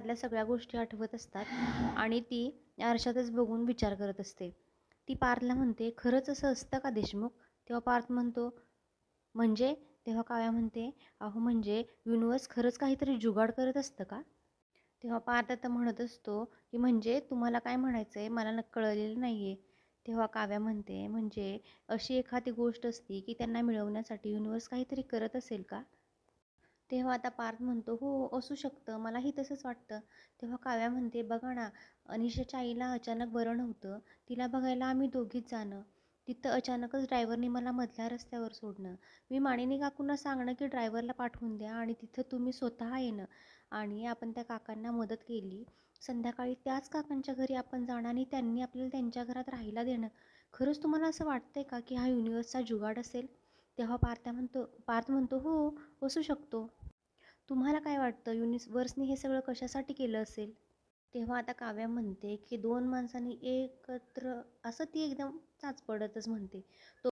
घरातल्या सगळ्या गोष्टी आठवत असतात आणि ती आरशातच बघून विचार करत असते. ती पार्थला म्हणते खरंच असं असतं का देशमुख? तेव्हा पार्थ म्हणतो म्हणजे? तेव्हा काव्या म्हणते अहो म्हणजे युनिवर्स खरंच काहीतरी जुगाड करत असतं का? तेव्हा पार्थ आता म्हणत असतो की म्हणजे तुम्हाला काय म्हणायचं आहे मला न कळलेलं नाही आहे तेव्हा काव्या म्हणते म्हणजे अशी एखादी गोष्ट असती की त्यांना मिळवण्यासाठी युनिवर्स काहीतरी करत असेल का? तेव्हा आता पार्थ म्हणतो हो असू शकतं. मलाही तसंच वाटतं. तेव्हा काव्या म्हणते बघा ना अनिशाच्या आईला अचानक बरं नव्हतं. तिला बघायला आम्ही दोघीच जाणं. तिथं अचानकच ड्रायव्हरने मला मधल्या रस्त्यावर सोडणं. मी मानिनी काकूंना सांगणं की ड्रायव्हरला पाठवून द्या आणि तिथं तुम्ही स्वतः येणं. आणि आपण त्या काकांना मदत केली. संध्याकाळी त्याच काकांच्या घरी आपण जाणं आणि त्यांनी आपल्याला त्यांच्या घरात राहायला देणं. खरंच तुम्हाला असं वाटतंय का की हा युनिवर्सचा जुगाड असेल? तेव्हा पार्थ म्हणतो पार्थ म्हणतो हो असू शकतो. तुम्हाला काय वाटतं? युनिवर्सने हे सगळं कशासाठी केलं असेल? तेव्हा आता काव्या म्हणते की दोन माणसांनी एकत्र असं ती एकदम चाच पडतच म्हणते. तो